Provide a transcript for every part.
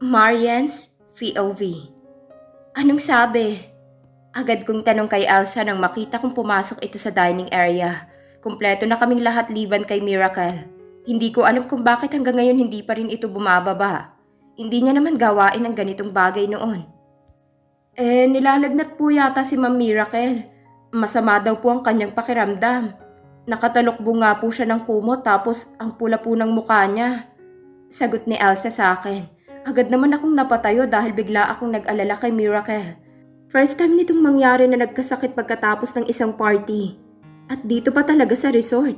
Marian's POV. Anong sabi? Agad kong tanong kay Elsa nang makita kong pumasok ito sa dining area. Kumpleto na kaming lahat liban kay Miracle. Hindi ko alam kung bakit hanggang ngayon hindi pa rin ito bumababa. Hindi niya naman gawain ang ganitong bagay noon. Eh, nilalagnat po yata si Ma'am Miracle. Masama daw po ang kanyang pakiramdam. Nakatalokbo nga po siya ng kumot tapos ang pula po ng mukha niya. Sagot ni Elsa sa akin. Agad naman akong napatayo dahil bigla akong nag-alala kay Miracle. First time nitong mangyari na nagkasakit pagkatapos ng isang party. At dito pa talaga sa resort.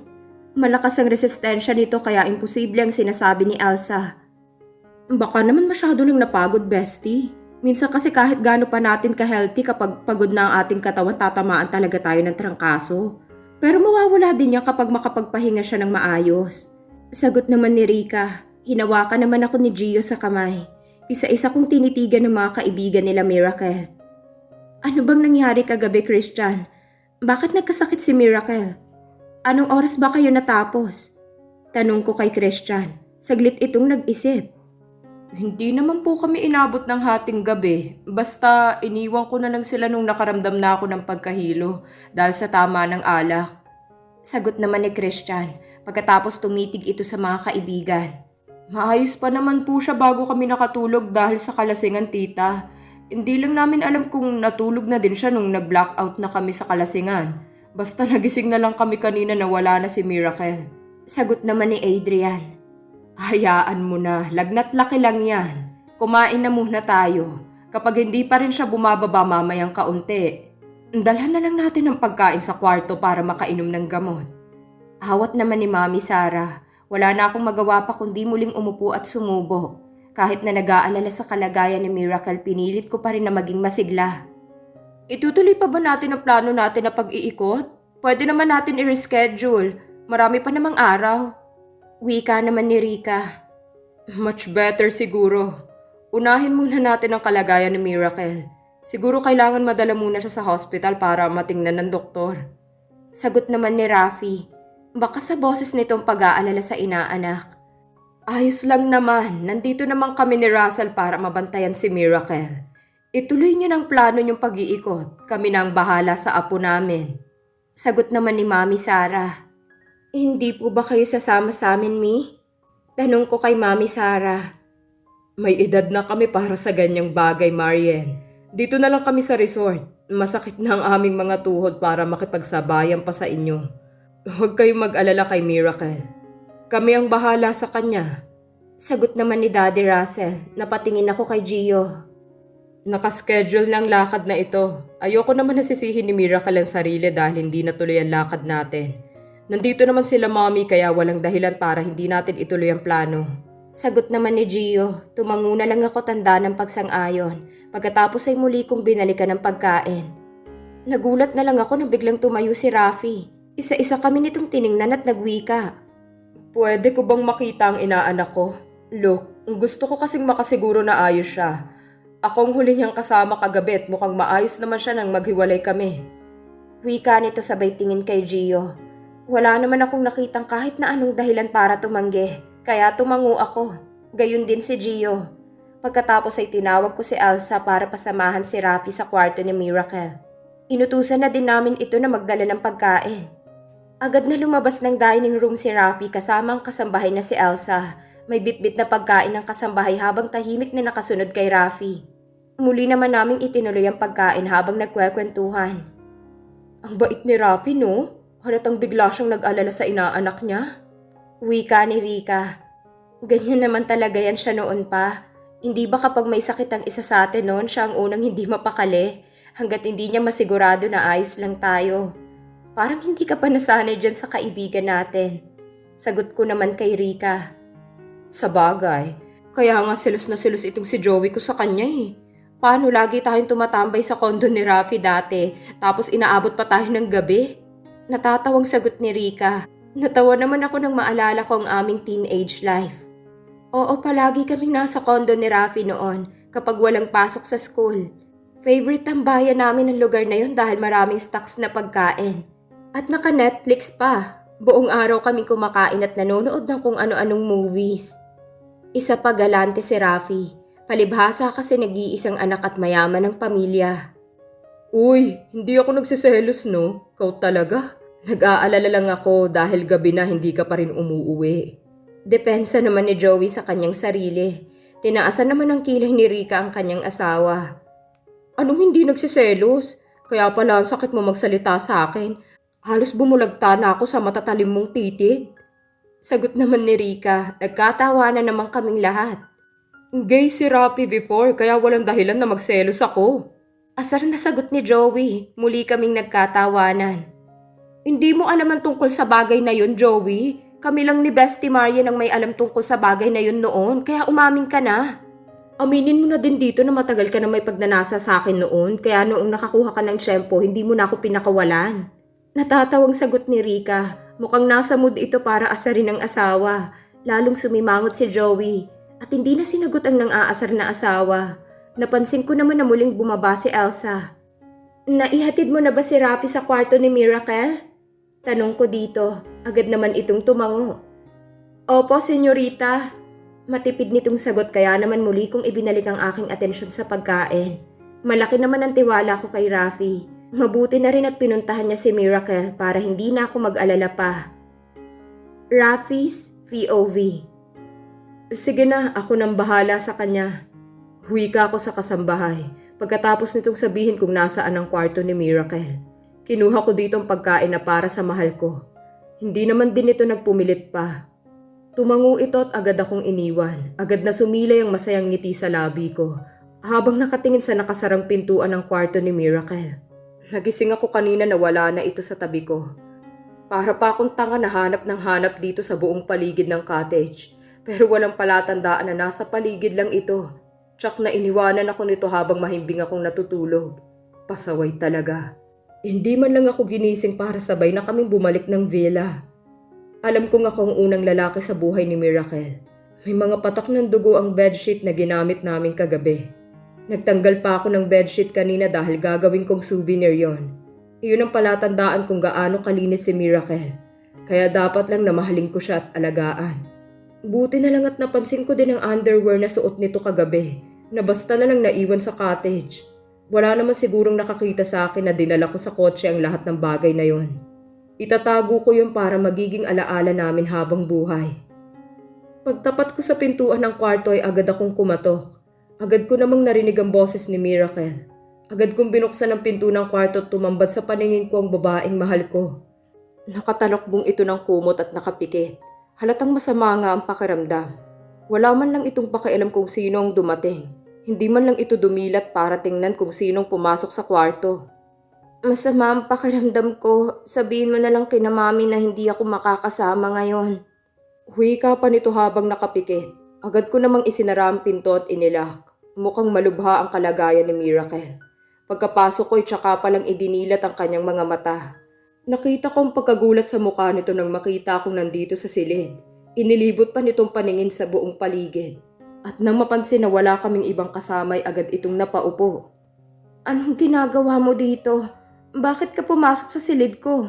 Malakas ang resistensya nito kaya imposible ang sinasabi ni Elsa. Baka naman masyado lang napagod, bestie. Minsan kasi kahit gaano pa natin ka-healthy kapag pagod na ang ating katawan tatamaan talaga tayo ng trangkaso. Pero mawawala din niya kapag makapagpahinga siya ng maayos. Sagot naman ni Rika, hinawakan naman ako ni Gio sa kamay. Isa-isa kong tinitigan ng mga kaibigan nila Miracle. Ano bang nangyari kagabi, Christian? Bakit nagkasakit si Miracle? Anong oras ba kayo natapos? Tanong ko kay Christian. Saglit itong nag-isip. Hindi naman po kami inabot ng hating gabi. Basta iniwan ko na lang sila nung nakaramdam na ako ng pagkahilo dahil sa tama ng alak. Sagot naman ni Christian pagkatapos tumitig ito sa mga kaibigan. Maayos pa naman po siya bago kami nakatulog dahil sa kalasingan tita. Hindi lang namin alam kung natulog na din siya nung nag-blackout na kami sa kalasingan. Basta nagising na lang kami kanina na wala na si Miracle. Sagot naman ni Adrian. Hayaan mo na, lagnat laki lang yan. Kumain na muna tayo. Kapag hindi pa rin siya bumababa mamayang kaunti, dalhan na lang natin ang pagkain sa kwarto para makainom ng gamot. Awat naman ni Mami Sara, wala na akong magawa pa kundi muling umupo at sumubo. Kahit na nag-aalala sa kalagayan ni Miracle, pinilit ko pa rin na maging masigla. Itutuloy pa ba natin ang plano natin na pag-iikot? Pwede naman natin i-reschedule. Marami pa namang araw. Wika naman ni Rika. Much better siguro. Unahin muna natin ang kalagayan ni Miracle. Siguro kailangan madala muna siya sa hospital para matingnan ng doktor. Sagot naman ni Rafi. Baka sa boses nitong pag-aalala sa inaanak. Ayos lang naman. Nandito naman kami ni Russell para mabantayan si Miracle. Ituloy niyo ng plano niyong pag-iikot. Kami na ang bahala sa apo namin. Sagot naman ni Mami Sarah. Hindi po ba kayo sasama sa amin, Mi? Tanong ko kay Mami Sarah. May edad na kami para sa ganyang bagay, Marian. Dito na lang kami sa resort. Masakit na ang aming mga tuhod para makipagsabayan pa sa inyo. Huwag kayong mag-alala kay Miracle. Kami ang bahala sa kanya. Sagot naman ni Daddy Russell. Napatingin ako kay Gio. Nakaschedule ng lakad na ito. Ayoko naman nasisihin ni Miracle ang sarili dahil hindi natuloy ang lakad natin. Nandito naman sila mommy kaya walang dahilan para hindi natin ituloy ang plano. Sagot naman ni Gio, tumango na lang ako tanda ng pagsang-ayon pagkatapos ay muli kong binalikan ng pagkain. Nagulat na lang ako nang biglang tumayo si Rafi. Isa-isa kami nitong tiningnan at nagwika. Pwede ko bang makita ang inaanak ko? Look, gusto ko kasing makasiguro na ayos siya. Akong huli niyang kasama kagabi at mukhang maayos naman siya nang maghiwalay kami. Wika nito sabay tingin kay Gio. Wala naman akong nakitang kahit na anong dahilan para tumanggi, kaya tumango ako. Gayun din si Gio. Pagkatapos ay tinawag ko si Elsa para pasamahan si Rafi sa kwarto ni Miracle. Inutusan na din namin ito na magdala ng pagkain. Agad na lumabas ng dining room si Rafi kasama ang kasambahay na si Elsa. May bitbit na pagkain ng kasambahay habang tahimik na nakasunod kay Rafi. Muli naman naming itinuloy ang pagkain habang nagkwekwentuhan. Ang bait ni Rafi, no? Halatang bigla siyang nag-alala sa inaanak niya. Wika ni Rika. Ganyan naman talaga yan siya noon pa. Hindi ba kapag may sakit ang isa sa atin noon, siya ang unang hindi mapakali? Hanggat hindi niya masigurado na ayos lang tayo. Parang hindi ka pa nasanay dyan sa kaibigan natin. Sagot ko naman kay Rika. Sa bagay, kaya nga silos na silos itong si Joey ko sa kanya eh. Paano lagi tayong tumatambay sa kondo ni Rafi dati, tapos inaabot pa tayo ng gabi? Natatawang sagot ni Rika. Natawa naman ako nang maalala ko ang aming teenage life. Oo, palagi kaming nasa kondo ni Rafi noon kapag walang pasok sa school. Favorite tambayan namin ang lugar na yun dahil maraming stocks na pagkain. At naka-Netflix pa. Buong araw kaming kumakain at nanonood ng kung ano-anong movies. Isa pa galante si Rafi. Palibhasa kasi nag-iisang anak at mayaman ng pamilya. Uy, hindi ako nagsiselos no? Kau talaga? Nag-aalala lang ako dahil gabi na hindi ka pa rin umuuwi. Depensa naman ni Joey sa kanyang sarili. Tinaasan naman ng kilay ni Rika ang kanyang asawa. Anong hindi nagsiselos? Kaya pala ang sakit mo magsalita sa akin. Halos bumulagta na ako sa matatalim mong titig. Sagot naman ni Rika, nagkatawanan naman kaming lahat. Gay si Rapi before kaya walang dahilan na magselos ako. Asar na sagot ni Joey, muli kaming nagkatawanan. Hindi mo alam ang tungkol sa bagay na yun, Joey. Kami lang ni Bestie Marian ang may alam tungkol sa bagay na yun noon, kaya umaming ka na. Aminin mo na din dito na matagal ka na may pagnanasa sa akin noon kaya noong nakakuha ka ng tiyempo hindi mo na ako pinakawalan. Natatawang sagot ni Rika. Mukhang nasa mood ito para asarin ng asawa. Lalong sumimangot si Joey. At hindi na sinagot ang nang-aasar na asawa. Napansin ko naman na muling bumaba si Elsa. Naihatid mo na ba si Rafi sa kwarto ni Miracle? Tanong ko dito. Agad naman itong tumango. Opo, senyorita. Matipid nitong sagot kaya naman muli kong ibinalik ang aking atensyon sa pagkain. Malaki naman ang tiwala ko kay Rafi. Mabuti na rin at pinuntahan niya si Miracle para hindi na ako mag-alala pa. Rafi's POV Sige na, ako nang bahala sa kanya. Huwi ka ako sa kasambahay pagkatapos nitong sabihin kung nasaan ang kwarto ni Miracle. Kinuha ko dito ang pagkain na para sa mahal ko. Hindi naman din ito nagpumilit pa. Tumango ito at agad akong iniwan. Agad na sumilay ang masayang ngiti sa labi ko habang nakatingin sa nakasarang pintuan ng kwarto ni Miracle. Nagising ako kanina na wala na ito sa tabi ko. Para pa akong tanga na hanap ng hanap dito sa buong paligid ng cottage. Pero walang palatandaan na nasa paligid lang ito. Tsak na iniwanan ako nito habang mahimbing akong natutulog. Pasaway talaga. Hindi man lang ako ginising para sabay na kaming bumalik ng villa. Alam kong ako ang unang lalaki sa buhay ni Miracle. May mga patak ng dugo ang bedsheet na ginamit namin kagabi. Nagtanggal pa ako ng bedsheet kanina dahil gagawin kong souvenir yon. Iyon ang palatandaan kung gaano kalinis si Miracle. Kaya dapat lang na mahalin ko siya at alagaan. Buti na lang at napansin ko din ang underwear na suot nito kagabi na basta na lang naiwan sa cottage. Wala naman sigurong nakakita sa akin na dinala ko sa kotse ang lahat ng bagay na yon. Itatago ko yun para magiging alaala namin habang buhay. Pagtapat ko sa pintuan ng kwarto ay agad akong kumatok. Agad ko namang narinig ang boses ni Miracle. Agad kong binuksan ang pinto ng kwarto at tumambad sa paningin ko ang babaeng mahal ko. Nakatalokbong ito ng kumot at nakapikit. Halatang masama nga ang pakiramdam. Wala man lang itong pakialam kung sino ang dumating. Hindi man lang ito dumilat para tingnan kung sinong pumasok sa kwarto. Masama ang pakiramdam ko. Sabihin mo na lang kina mami na hindi ako makakasama ngayon. Huwi ka pa nito habang nakapikit. Agad ko namang isinara ang pinto at inilak. Mukhang malubha ang kalagayan ni Miracle. Pagkapasok ko ay tsaka palang idinilat ang kanyang mga mata. Nakita ko ang pagkagulat sa mukha nito nang makita akong nandito sa silid. Inilibot pa nitong paningin sa buong paligid. At nang mapansin na wala kaming ibang kasamay agad itong napaupo. Anong ginagawa mo dito? Bakit ka pumasok sa silid ko?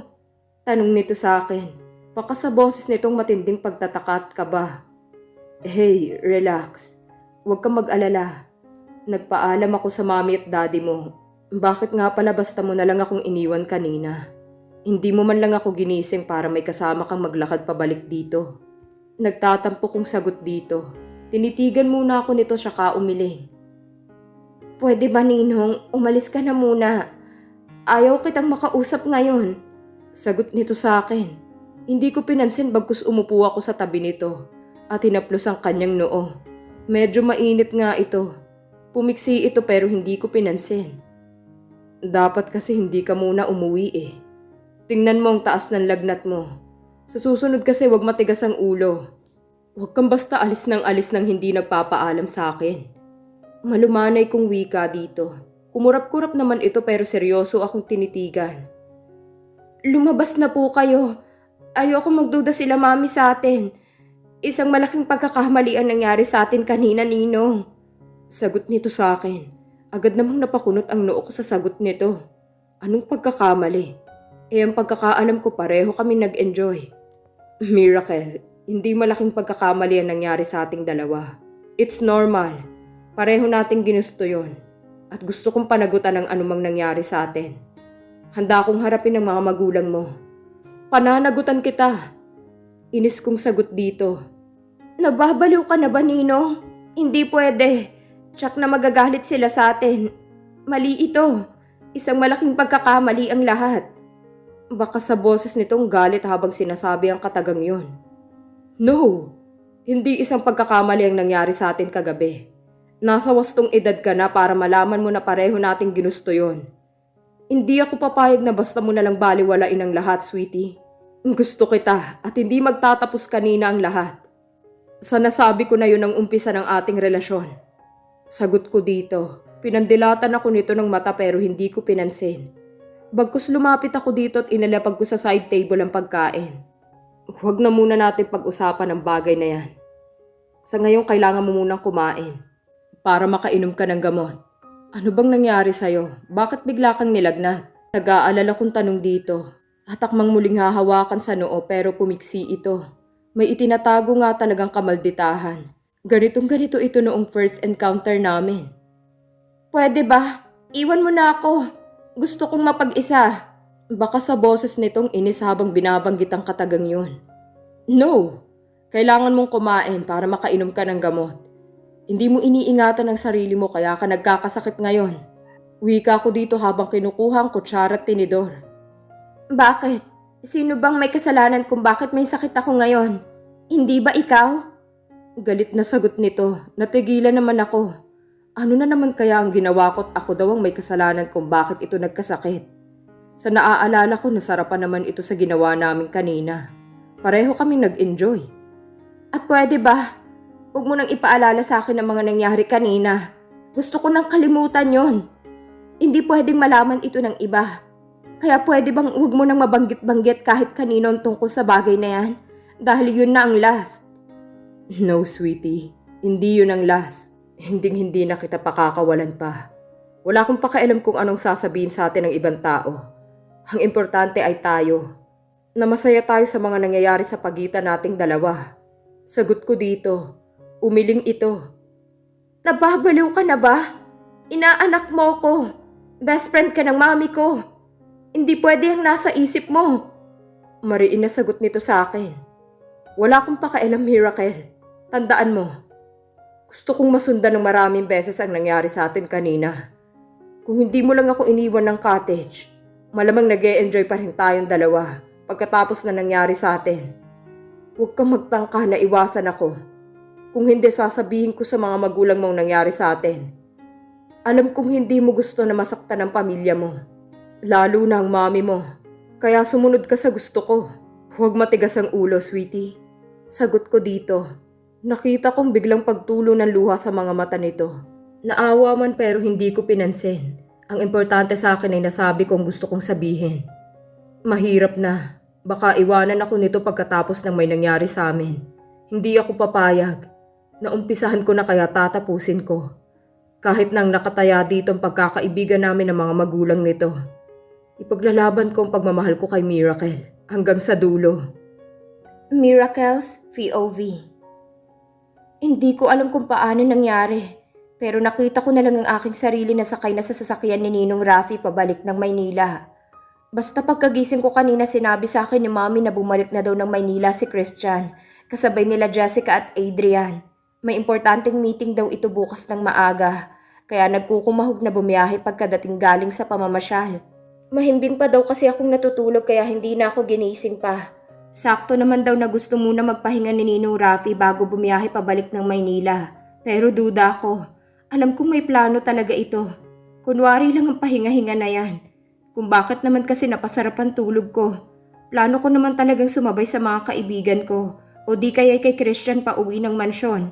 Tanong nito sa akin. Baka sa boses nitong matinding pagtataka at kaba. Hey, relax. Huwag kang mag-alala. Nagpaalam ako sa mami at daddy mo. Bakit nga pala basta mo na lang akong iniwan kanina? Hindi mo man lang ako ginising para may kasama kang maglakad pabalik dito. Nagtatampo kong sagot dito. Tinitigan muna ako nito siya umiling. Pwede ba Ninong, umalis ka na muna. Ayaw kitang makausap ngayon. Sagot nito sa akin. Hindi ko pinansin bagkus umupo ako sa tabi nito at hinaplos ang kanyang noo. Medyo mainit nga ito. Pumiksi ito pero hindi ko pinansin. Dapat kasi hindi ka muna umuwi eh. Tingnan mo ang taas ng lagnat mo. Sa susunod kasi wag matigas ang ulo. Huwag kang basta alis ng alis nang hindi nagpapaalam sa akin. Malumanay kong wika dito. Kumurap-kurap naman ito pero seryoso akong tinitigan. Lumabas na po kayo. Ayoko magduda sila mami sa atin. Isang malaking pagkakamali ang nangyari sa atin kanina, Ninong. Sagot nito sa akin. Agad namang napakunot ang noo ko sa sagot nito. Anong pagkakamali? Eh ang pagkakaalam ko pareho kami nag-enjoy. Miracle, hindi malaking pagkakamali ang nangyari sa ating dalawa. It's normal. Pareho nating ginusto yon at gusto kong panagutan ng anumang nangyari sa atin. Handa akong harapin ang mga magulang mo. Pananagutan kita. Inis kong sagot dito. Nababaliw ka na ba, Ninong? Hindi pwede. Tsak na magagalit sila sa atin. Mali ito. Isang malaking pagkakamali ang lahat. Baka sa boses nitong galit habang sinasabi ang katagang yon. No! Hindi isang pagkakamali ang nangyari sa atin kagabi. Nasa wastong edad ka na para malaman mo na pareho nating ginusto yon. Hindi ako papayag na basta mo na lang baliwalain ang lahat, sweetie. Gusto kita at hindi magtatapos kanina ang lahat. Sa nasabi ko na yun ang umpisa ng ating relasyon. Sagot ko dito, pinandilatan ako nito ng mata pero hindi ko pinansin. Bagkus lumapit ako dito at inalapag ko sa side table ang pagkain. Huwag na muna natin pag-usapan ang bagay na yan. Sa ngayon kailangan mo munang kumain para makainom ka ng gamot. Ano bang nangyari sa'yo? Bakit bigla kang nilagnat? Nag-aalala kong tanong dito. Atakmang muling hahawakan sa noo pero pumiksi ito. May itinatago nga talagang kamalditahan. Ganitong ganito ito noong first encounter namin. Pwede ba? Iwan mo na ako. Gusto kong mapag-isa. Baka sa boses nitong inis habang binabanggit ang katagang yun. No! Kailangan mong kumain para makainom ka ng gamot. Hindi mo iniingatan ang sarili mo kaya ka nagkakasakit ngayon. Wika ko dito habang kinukuha ang kutsara at tinidor. Bakit? Sino bang may kasalanan kung bakit may sakit ako ngayon? Hindi ba ikaw? Galit na sagot nito. Natigilan naman ako. Ano na naman kaya ang ginawa ko't ako daw ang may kasalanan kung bakit ito nagkasakit? Sa naaalala ko, nasarapan naman ito sa ginawa namin kanina. Pareho kaming nag-enjoy. At pwede ba? Huwag mo nang ipaalala sa akin ang mga nangyari kanina. Gusto ko nang kalimutan yon. Hindi pwedeng malaman ito ng iba. Kaya pwede bang huwag mo nang mabanggit-banggit kahit kanino tungkol sa bagay na yan? Dahil yun na ang last. No, sweetie. Hindi yun ang last. Hinding hindi na kita pakakawalan pa. Wala akong pakialam kung anong sasabihin sa atin ng ibang tao. Ang importante ay tayo. Na masaya tayo sa mga nangyayari sa pagitan nating dalawa. Sagot ko dito. Umiling ito. Nababaliw ka na ba? Inaanak mo ko. Best friend ka ng mami ko. Hindi pwede ang nasa isip mo. Mariin na sagot nito sa akin. Wala akong pakialam, Miracle. Tandaan mo. Gusto kong masundan ng maraming beses ang nangyari sa atin kanina. Kung hindi mo lang ako iniwan ng cottage, malamang nag enjoy pa rin tayong dalawa pagkatapos na nangyari sa atin. Huwag kang magtangka na iwasan ako. Kung hindi sasabihin ko sa mga magulang mong nangyari sa atin. Alam kong hindi mo gusto na masaktan ang pamilya mo. Lalo na ang mami mo. Kaya sumunod ka sa gusto ko. Huwag matigas ang ulo, sweetie. Sagot ko dito. Nakita kong biglang pagtulo ng luha sa mga mata nito. Naawa man pero hindi ko pinansin. Ang importante sa akin ay nasabi kong gusto kong sabihin. Mahirap na. Baka iwanan ako nito pagkatapos ng may nangyari sa amin. Hindi ako papayag. Naumpisahan ko na kaya tatapusin ko. Kahit nang nakataya dito ang pagkakaibigan namin ng mga magulang nito. Ipaglalaban ko ang pagmamahal ko kay Miracle hanggang sa dulo. Miracles VOV Hindi ko alam kung paano nangyari, pero nakita ko na lang ang aking sarili na sakay na sa sasakyan ni Ninong Rafi pabalik ng Maynila. Basta pagkagising ko kanina sinabi sa akin ni Mami na bumalik na daw ng Maynila si Christian, kasabay nila Jessica at Adrian. May importanteng meeting daw ito bukas ng maaga, kaya nagkukumahog na bumiyahe pagkadating galing sa pamamasyal. Mahimbing pa daw kasi akong natutulog kaya hindi na ako ginising pa. Sakto naman daw na gusto muna magpahinga ni Ninong Rafi bago bumiyahe pabalik ng Maynila. Pero duda ako. Alam kong may plano talaga ito. Kunwari lang ang pahinga-hinga na yan. Kung bakit naman kasi napasarap ang tulog ko. Plano ko naman talagang sumabay sa mga kaibigan ko o di kaya kay Christian pa uwi ng mansyon.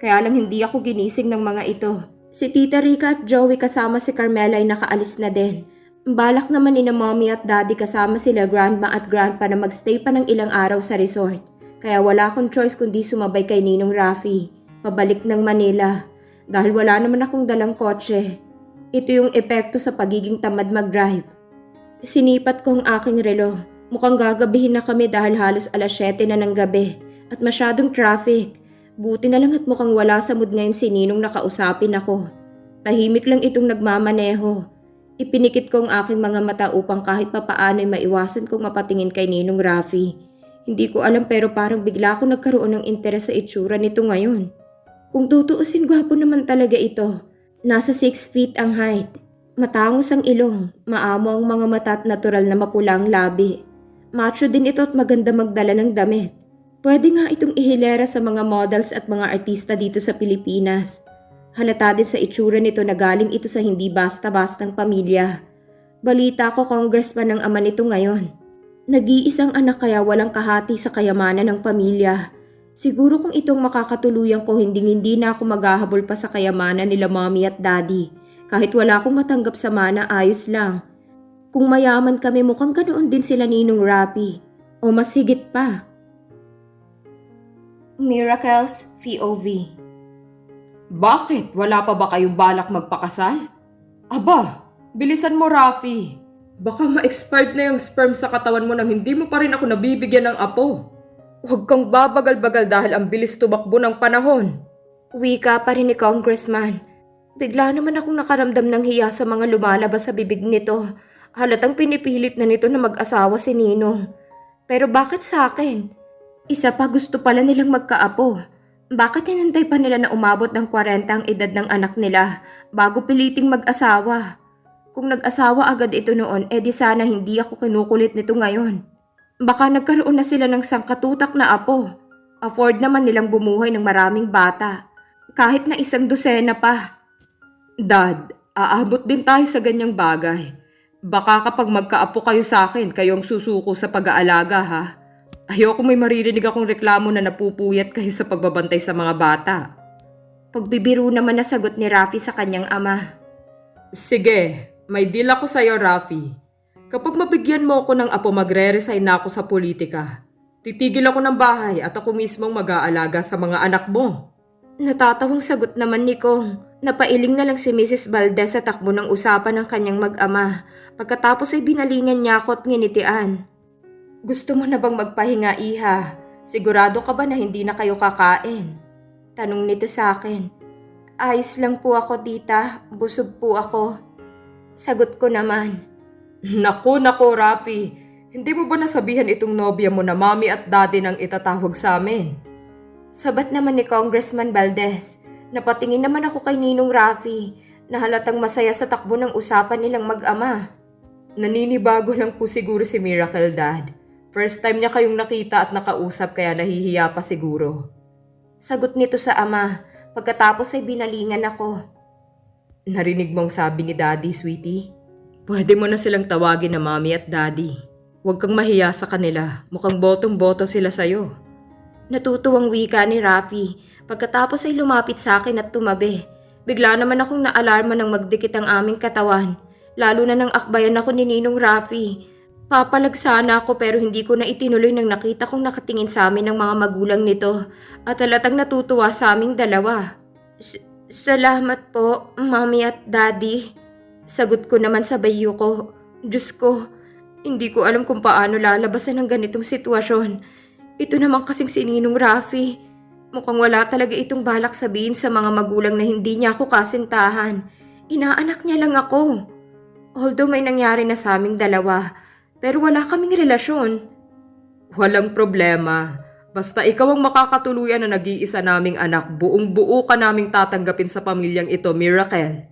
Kaya lang hindi ako ginising ng mga ito. Si Tita Rica at Joey kasama si Carmela ay nakaalis na din. Balak naman ni na mommy at daddy kasama sila grandma at grandpa na magstay pa ng ilang araw sa resort. Kaya wala akong choice kundi sumabay kay Ninong Rafi. Pabalik ng Manila. Dahil wala naman akong dalang kotse. Ito yung epekto sa pagiging tamad mag-drive. Sinipat ko ang aking relo. Mukhang gagabihin na kami dahil halos alas 7 na ng gabi at masyadong traffic. Buti na lang at mukhang wala sa mood ngayon si Ninong nakausapin ako. Tahimik lang itong nagmamaneho. Ipinikit ko ang aking mga mata upang kahit papaano ay maiwasan kong mapatingin kay Ninong Rafi. Hindi ko alam pero parang bigla ako nagkaroon ng interes sa itsura nito ngayon. Kung tutuusin gwapo naman talaga ito. Nasa 6 feet ang height. Matangos ang ilong, maamo ang mga mata at natural na mapula ang labi. Macho din ito at maganda magdala ng damit. Pwede nga itong ihilera sa mga models at mga artista dito sa Pilipinas. Halata din sa itsura nito na galing ito sa hindi basta-bastang pamilya. Balita ko congressman ng ama nito ngayon. Nag-iisang anak kaya walang kahati sa kayamanan ng pamilya. Siguro kung itong makakatuluyan ko hindi hindi na ako maghahabol pa sa kayamanan nila mommy at daddy. Kahit wala akong matanggap sa mana ayos lang. Kung mayaman kami mukhang ganoon din sila ninong Rapi. O mas higit pa. Miracles POV Bakit? Wala pa ba kayong balak magpakasal? Aba, bilisan mo Rafi. Baka ma-expired na yung sperm sa katawan mo nang hindi mo pa rin ako nabibigyan ng apo. Huwag kang babagal-bagal dahil ang bilis tumakbo ng panahon. Wika pa rin ni Congressman. Bigla naman akong nakaramdam ng hiya sa mga lumalabas sa bibig nito. Halatang pinipilit na nito na mag-asawa si Ninong. Pero bakit sa akin? Isa pa gusto pala nilang magkaapo. Bakit hinantay pa nila na umabot ng 40 ang edad ng anak nila bago piliting mag-asawa? Kung nag-asawa agad ito noon, edi sana hindi ako kinukulit nito ngayon. Baka nagkaroon na sila ng sangkatutak na apo. Afford naman nilang bumuhay ng maraming bata. Kahit na isang dosena pa. Dad, aabot din tayo sa ganyang bagay. Baka kapag magkaapo kayo sa akin, kayo ang susuko sa pag-aalaga ha. Ayoko may maririnig akong reklamo na napupuyat kayo sa pagbabantay sa mga bata. Pagbibiro naman na sagot ni Rafi sa kanyang ama. Sige, may deal ako sa'yo, Rafi. Kapag mabigyan mo ako ng apo, magre-resign na ako sa politika. Titigil ako ng bahay at ako mismong mag-aalaga sa mga anak mo. Natatawang sagot naman ni Kong. Napailing na lang si Mrs. Valdez sa takbo ng usapan ng kanyang mag-ama. Pagkatapos ay binalingan niya ako at nginitian. Gusto mo na bang magpahinga, Iha? Sigurado ka ba na hindi na kayo kakain? Tanong nito sa akin. Ayos lang po ako, tita. Busog po ako. Sagot ko naman. Naku, naku, Rafi. Hindi mo ba nasabihan itong nobya mo na mami at daddy nang itatawag sa amin? Sabat naman ni Congressman Valdez. Napatingin naman ako kay Ninong Rafi na halatang masaya sa takbo ng usapan nilang mag-ama. Naninibago lang po siguro si Miracle Dad. First time niya kayong nakita at nakausap kaya nahihiya pa siguro. Sagot nito sa ama. Pagkatapos ay binalingan ako. Narinig mong sabi ni Daddy, sweetie? Pwede mo na silang tawagin na mami at daddy. Huwag kang mahiya sa kanila. Mukhang botong-boto sila sa'yo. Natutuwang wika ni Rafi. Pagkatapos ay lumapit sa akin at tumabi. Bigla naman akong naalarma nang magdikit ang aming katawan. Lalo na nang akbayan ako ni Ninong Rafi. Papalag sana ako pero hindi ko na itinuloy nang nakita kong nakatingin sa amin ng mga magulang nito at halatang natutuwa sa aming dalawa. S- Salamat po, Mami at Daddy. Sagot ko naman sa bayo ko. Diyos ko, hindi ko alam kung paano lalabasan ng ganitong sitwasyon. Ito naman kasing si Ninong Rafi. Mukhang wala talaga itong balak sabihin sa mga magulang na hindi niya ako kasintahan. Inaanak niya lang ako. Although may nangyari na sa aming dalawa, pero wala kaming relasyon. Walang problema. Basta ikaw ang makakatuluyan na nag-iisa naming anak, buong buo ka naming tatanggapin sa pamilyang ito, Miracle.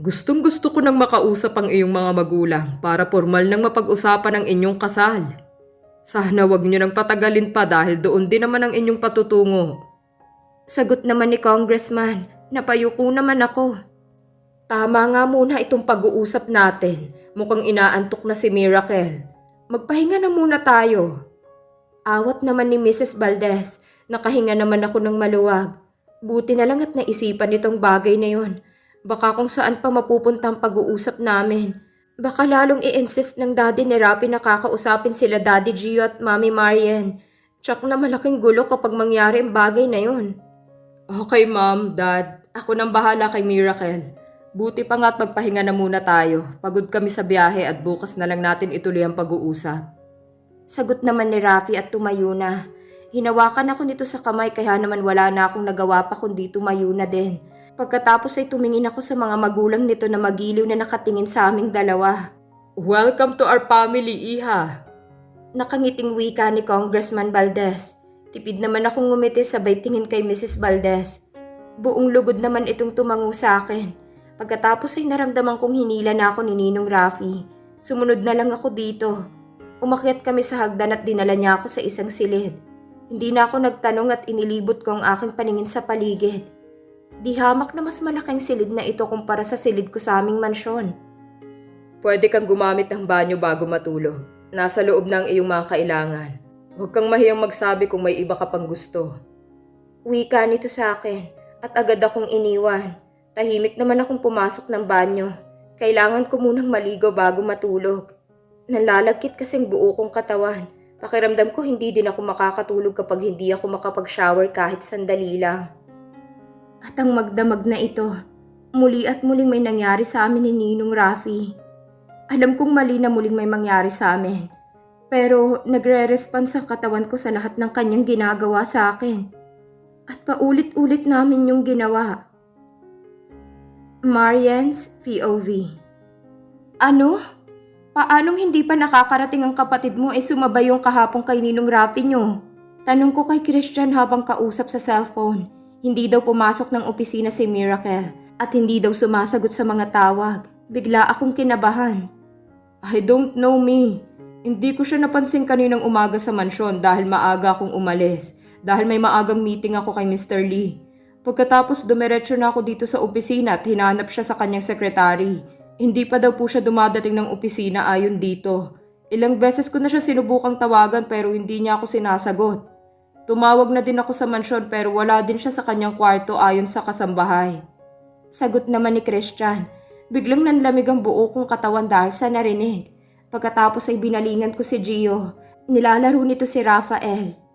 Gustong gusto ko nang makausap ang iyong mga magulang para formal nang mapag-usapan ang inyong kasal. Sana wag niyo nang patagalin pa dahil doon din naman ang inyong patutungo. Sagot naman ni Congressman, napayuko naman ako. Tama nga muna itong pag-uusap natin. Mukhang inaantok na si Miracle. Magpahinga na muna tayo. Awat naman ni Mrs. Valdez, nakahinga naman ako ng maluwag. Buti na lang at naisipan nitong bagay na yon. Baka kung saan pa mapupunta ang pag-uusap namin. Baka lalong i-insist ng daddy ni Rapi na kakausapin sila daddy Gio at mami Marian. Tsak na malaking gulo kapag mangyari ang bagay na yon. Okay ma'am, dad. Ako nang bahala kay Miracle. Buti pa nga at magpahinga na muna tayo. Pagod kami sa biyahe at bukas na lang natin ituloy ang pag-uusap. Sagot naman ni Rafi at tumayo na. Hinawakan ako nito sa kamay kaya naman wala na akong nagawa pa kundi tumayo na din. Pagkatapos ay tumingin ako sa mga magulang nito na magiliw na nakatingin sa aming dalawa. Welcome to our family, Iha. Nakangiting wika ni Congressman Valdez. Tipid naman akong ngumiti sabay tingin kay Mrs. Valdez. Buong lugod naman itong tumango sa akin. Pagkatapos ay naramdaman kong hinila na ako ni Ninong Rafi. Sumunod na lang ako dito. Umakyat kami sa hagdan at dinala niya ako sa isang silid. Hindi na ako nagtanong at inilibot ko ang aking paningin sa paligid. Di hamak na mas malaking silid na ito kumpara sa silid ko sa aming mansyon. Pwede kang gumamit ng banyo bago matulog. Nasa loob ng iyong mga kailangan. Huwag kang mahiyang magsabi kung may iba ka pang gusto. Wika nito sa akin at agad akong iniwan. Tahimik naman akong pumasok ng banyo. Kailangan ko munang maligo bago matulog. Nalalagkit kasing buo kong katawan. Pakiramdam ko hindi din ako makakatulog kapag hindi ako makapag-shower kahit sandali lang. At ang magdamag na ito, muli at muling may nangyari sa amin ni Ninong Rafi. Alam kong mali na muling may mangyari sa amin. Pero nagre-response ang katawan ko sa lahat ng kanyang ginagawa sa akin. At paulit-ulit namin yung ginawa. Marian's POV Ano? Paanong hindi pa nakakarating ang kapatid mo ay sumabay yung kahapong kay Ninong Rafi nyo? Tanong ko kay Christian habang kausap sa cellphone. Hindi daw pumasok ng opisina si Miracle at hindi daw sumasagot sa mga tawag. Bigla akong kinabahan. I don't know me. Hindi ko siya napansin kaninang umaga sa mansyon dahil maaga akong umalis. Dahil may maagang meeting ako kay Mr. Lee. Pagkatapos dumiretso na ako dito sa opisina at hinanap siya sa kanyang sekretary. Hindi pa daw po siya dumadating ng opisina ayon dito. Ilang beses ko na siya sinubukang tawagan pero hindi niya ako sinasagot. Tumawag na din ako sa mansyon pero wala din siya sa kanyang kwarto ayon sa kasambahay. Sagot naman ni Christian. Biglang nanlamig ang buo kong katawan dahil sa narinig. Pagkatapos ay binalingan ko si Gio. Nilalaro nito si Rafael.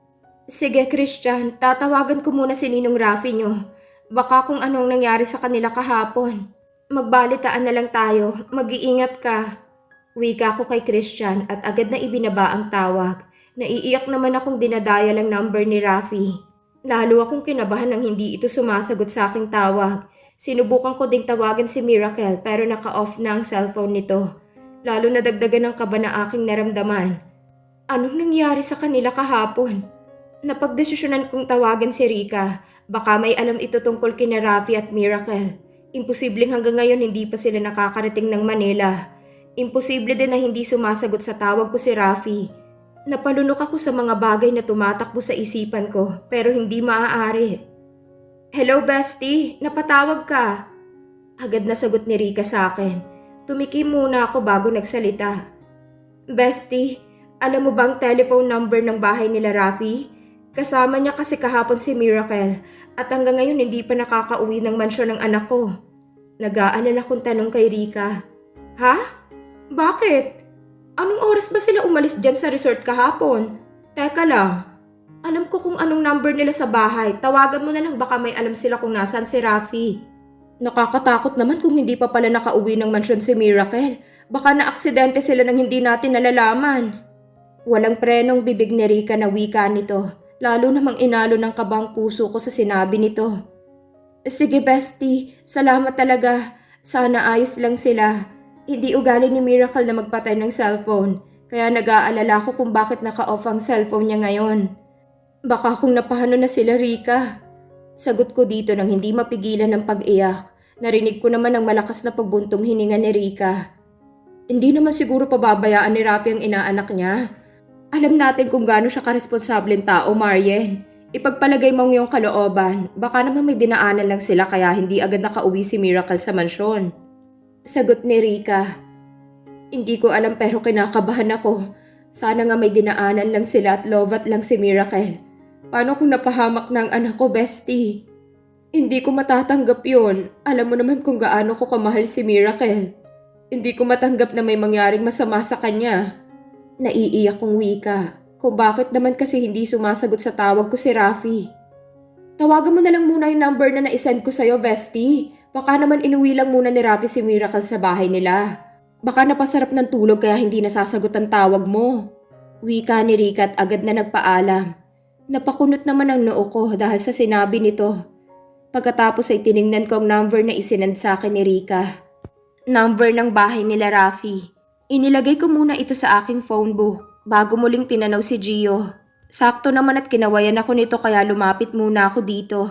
Sige Christian, tatawagan ko muna si Ninong Rafi nyo. Baka kung anong nangyari sa kanila kahapon. Magbalitaan na lang tayo, mag-iingat ka. Wika ko kay Christian at agad na ibinaba ang tawag. Naiiyak naman akong dinadaya lang number ni Rafi. Lalo akong kinabahan nang hindi ito sumasagot sa aking tawag. Sinubukan ko ding tawagan si Miracle pero naka-off na ang cellphone nito. Lalo nadagdagan ng kaba na aking naramdaman. Anong nangyari sa kanila kahapon? Napagdesisyonan kong tawagan si Rika. Baka may alam ito tungkol kina Rafi at Miracle. Imposibleng hanggang ngayon hindi pa sila nakakarating ng Manila. Imposible din na hindi sumasagot sa tawag ko si Rafi. Napalunok ako sa mga bagay na tumatakbo sa isipan ko pero hindi maaari. Hello Bestie, napatawag ka. Agad na sagot ni Rika sa akin. Tumikim muna ako bago nagsalita. Bestie, alam mo bang telephone number ng bahay nila Rafi? Kasama niya kasi kahapon si Miracle at hanggang ngayon hindi pa nakakauwi ng mansyon ng anak ko. Nag-aalala kong tanong kay Rika. Ha? Bakit? Anong oras ba sila umalis dyan sa resort kahapon? Teka lang. Alam ko kung anong number nila sa bahay. Tawagan mo na lang baka may alam sila kung nasan si Rafi. Nakakatakot naman kung hindi pa pala nakauwi ng mansyon si Miracle. Baka na-aksidente sila nang hindi natin nalalaman. Walang prenong bibig ni Rika na wika nito. Lalo namang inalo ng kabang puso ko sa sinabi nito. Sige bestie, salamat talaga. Sana ayos lang sila. Hindi ugali ni Miracle na magpatay ng cellphone. Kaya nag-aalala ko kung bakit naka-off ang cellphone niya ngayon. Baka kung napahano na sila Rika. Sagot ko dito nang hindi mapigilan ng pag-iyak. Narinig ko naman ang malakas na pagbuntong hininga ni Rika. Hindi naman siguro pababayaan ni Rafi ang inaanak niya. Alam natin kung gaano siya karesponsableng tao, Marien. Ipagpalagay mo ang iyong kalooban. Baka naman may dinaanan lang sila kaya hindi agad nakauwi si Miracle sa mansyon. Sagot ni Rika. Hindi ko alam pero kinakabahan ako. Sana nga may dinaanan lang sila at lovat lang si Miracle. Paano kung napahamak na ang anak ko, bestie? Hindi ko matatanggap yon. Alam mo naman kung gaano ko kamahal si Miracle. Hindi ko matanggap na may mangyaring masama sa kanya. Naiiyak kong wika. Kung bakit naman kasi hindi sumasagot sa tawag ko si Rafi. Tawagan mo na lang muna yung number na naisend ko sa'yo, Bestie. Baka naman inuwi lang muna ni Rafi si Miracle sa bahay nila. Baka napasarap ng tulog kaya hindi nasasagot ang tawag mo. Wika ni Rika at agad na nagpaalam. Napakunot naman ang noo ko dahil sa sinabi nito. Pagkatapos ay tiningnan ko ang number na isinend sa akin ni Rika. Number ng bahay nila Rafi. Inilagay ko muna ito sa aking phone book bago muling tinanaw si Gio. Sakto naman at kinawayan ako nito kaya lumapit muna ako dito.